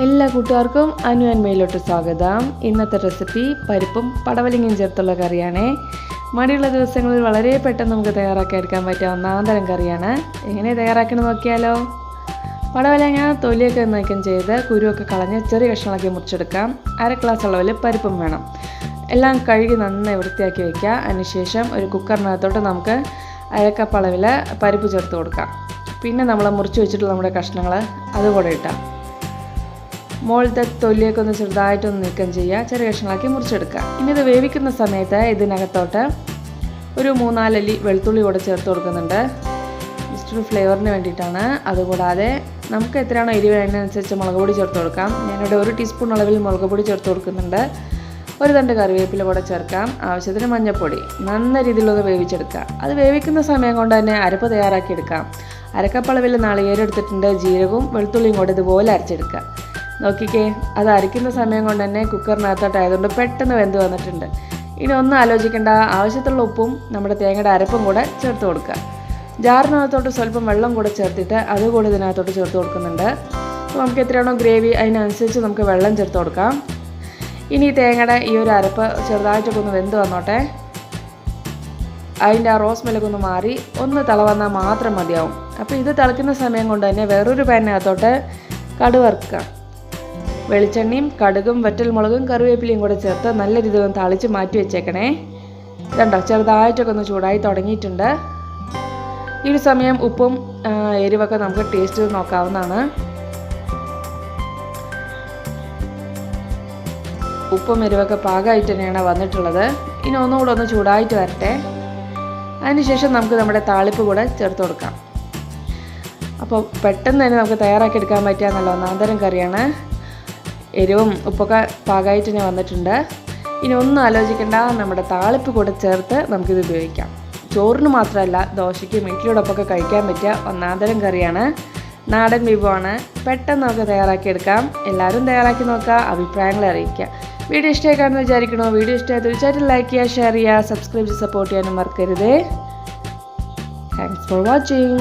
എല്ലാ കൂട്ടുകാർക്കും അനു അന്മയിലോട്ട് സ്വാഗതം. ഇന്നത്തെ റെസിപ്പി പരിപ്പും പടവലിങ്ങയും ചേർത്തുള്ള കറിയാണ്. മടിയുള്ള ദിവസങ്ങളിൽ വളരെ പെട്ടെന്ന് നമുക്ക് തയ്യാറാക്കി എടുക്കാൻ പറ്റിയ ഒന്നാന്തരം കറിയാണ്. എങ്ങനെ തയ്യാറാക്കണം നോക്കിയാലോ? പടവലങ്ങ തൊലിയൊക്കെ നീക്കം ചെയ്ത് കുരുവൊക്കെ കളഞ്ഞ് ചെറിയ കഷ്ണങ്ങളാക്കി മുറിച്ചെടുക്കാം. അര ഗ്ലാസ് അളവിൽ പരിപ്പും വേണം. എല്ലാം കഴുകി നന്നായി വൃത്തിയാക്കി വയ്ക്കുക അതിനുശേഷം ഒരു കുക്കറിനകത്തോട്ട് നമുക്ക് അരക്കപ്പളവിൽ പരിപ്പ് ചേർത്ത് കൊടുക്കാം. പിന്നെ നമ്മൾ മുറിച്ച് വെച്ചിട്ടുള്ള നമ്മുടെ കഷ്ണങ്ങൾ അതുകൂടെ ഇട്ടാം മുകളിലത്തെ തൊലിയൊക്കെ ഒന്ന് ചെറുതായിട്ടൊന്ന് നീക്കം ചെയ്യുക. ചെറിയ കഷ്ണങ്ങളാക്കി മുറിച്ചെടുക്കുക. ഇനി ഇത് വേവിക്കുന്ന സമയത്ത് ഇതിനകത്തോട്ട് ഒരു മൂന്നാലല്ലി വെളുത്തുള്ളി കൂടെ ചേർത്ത് കൊടുക്കുന്നുണ്ട്. ജസ്റ്റ് ഒരു ഫ്ലേവറിന് വേണ്ടിയിട്ടാണ്. അതുകൂടാതെ നമുക്ക് എത്രയാണോ എരിവ് അതിനനുസരിച്ച് മുളക് പൊടി ചേർത്ത് കൊടുക്കാം. ഞാനിവിടെ ഒരു ടീസ്പൂൺ അളവിൽ മുളക് പൊടി ചേർത്ത് കൊടുക്കുന്നുണ്ട്. ഒരു തണ്ട് കറിവേപ്പില കൂടെ ചേർക്കാം. ആവശ്യത്തിന് മഞ്ഞൾപ്പൊടി. നല്ല രീതിയിലൊന്ന് വേവിച്ചെടുക്കാം അത് വേവിക്കുന്ന സമയം കൊണ്ട് തന്നെ അരപ്പ് തയ്യാറാക്കി എടുക്കാം അരക്കപ്പളവിൽ നാളികേരം എടുത്തിട്ടുണ്ട് ജീരകവും വെളുത്തുള്ളിയും കൂടെ ഇതുപോലെ അരച്ചെടുക്കുക. നോക്കിക്കേ അത് അരയ്ക്കുന്ന സമയം കൊണ്ട് തന്നെ കുക്കറിനകത്തോട്ടായതുകൊണ്ട് പെട്ടെന്ന് വെന്ത് വന്നിട്ടുണ്ട്. ഇനി ഒന്നും ആലോചിക്കേണ്ട ആവശ്യത്തിലുള്ള ഉപ്പും നമ്മുടെ തേങ്ങയുടെ അരപ്പും കൂടെ ചേർത്ത് കൊടുക്കുക. ജാറിനകത്തോട്ട് സ്വല്പം വെള്ളം കൂടെ ചേർത്തിട്ട് അതുകൂടി ഇതിനകത്തോട്ട് ചേർത്ത് കൊടുക്കുന്നുണ്ട്. അപ്പോൾ നമുക്ക് എത്രയാണോ ഗ്രേവി അതിനനുസരിച്ച് നമുക്ക് വെള്ളം ചേർത്ത് കൊടുക്കാം. ഇനി തേങ്ങയുടെ ഈ ഒരു അരപ്പ് ചെറുതായിട്ടൊക്കെ ഒന്ന് വെന്ത് വന്നോട്ടെ. അതിന്റെ ആ റോസ് മെലൊക്കെ ഒന്ന് മാറി ഒന്ന് തിളവന്നാൽ മാത്രം മതിയാവും. അപ്പോൾ ഇത് തിളക്കുന്ന സമയം കൊണ്ട് തന്നെ വേറൊരു പാനിനകത്തോട്ട് കടുവറുക്കുക വെളിച്ചെണ്ണയും കടുകും വറ്റൽമുളകും കറിവേപ്പിലയും കൂടെ ചേർത്ത് നല്ല രീതിയിൽ തളിച്ച് മാറ്റി വെച്ചേക്കണേ. കണ്ടോ ചെറുതായിട്ടൊക്കെ ഒന്ന് ചൂടായി തുടങ്ങിയിട്ടുണ്ട്. ഈ ഒരു സമയം ഉപ്പും എരിവൊക്കെ നമുക്ക് ടേസ്റ്റ് ചെയ്ത് നോക്കാവുന്നതാണ്. ഉപ്പും എരിവൊക്കെ പാകമായിട്ട് തന്നെയാണ് വന്നിട്ടുള്ളത്. ഇനി ഒന്നുകൂടെ ഒന്ന് ചൂടായിട്ട് വരട്ടെ. അതിനുശേഷം നമുക്ക് നമ്മുടെ താളിപ്പ് കൂടെ ചേർത്ത് കൊടുക്കാം. അപ്പോൾ പെട്ടെന്ന് തന്നെ നമുക്ക് തയ്യാറാക്കി എടുക്കാൻ പറ്റിയ നല്ല ഒന്നാന്തരം കറിയാണ്. എരിവും ഉപ്പൊക്കെ പാകമായിട്ട് തന്നെ വന്നിട്ടുണ്ട്. ഇനി ഒന്നും ആലോചിക്കേണ്ട നമ്മുടെ താളിപ്പ് കൂടെ ചേർത്ത് നമുക്കിത് ഉപയോഗിക്കാം. ചോറിന് മാത്രമല്ല ദോശയ്ക്ക് വീട്ടിലോടൊപ്പമൊക്കെ കഴിക്കാൻ പറ്റിയ ഒന്നാന്തരം കറിയാണ്. നാടൻ വിഭവമാണ്. പെട്ടെന്ന് നമുക്ക് തയ്യാറാക്കിയെടുക്കാം എല്ലാവരും തയ്യാറാക്കി നോക്കുക അഭിപ്രായങ്ങൾ അറിയിക്കുക. വീഡിയോ ഇഷ്ടമായി കാണുമെന്ന് വിചാരിക്കണോ വീഡിയോ ഇഷ്ടമായി തീർച്ചയായിട്ടും ലൈക്ക് ചെയ്യുക ഷെയർ ചെയ്യുക സബ്സ്ക്രൈബ് ചെയ്ത് സപ്പോർട്ട് ചെയ്യാനും മറക്കരുതേ. Thanks for watching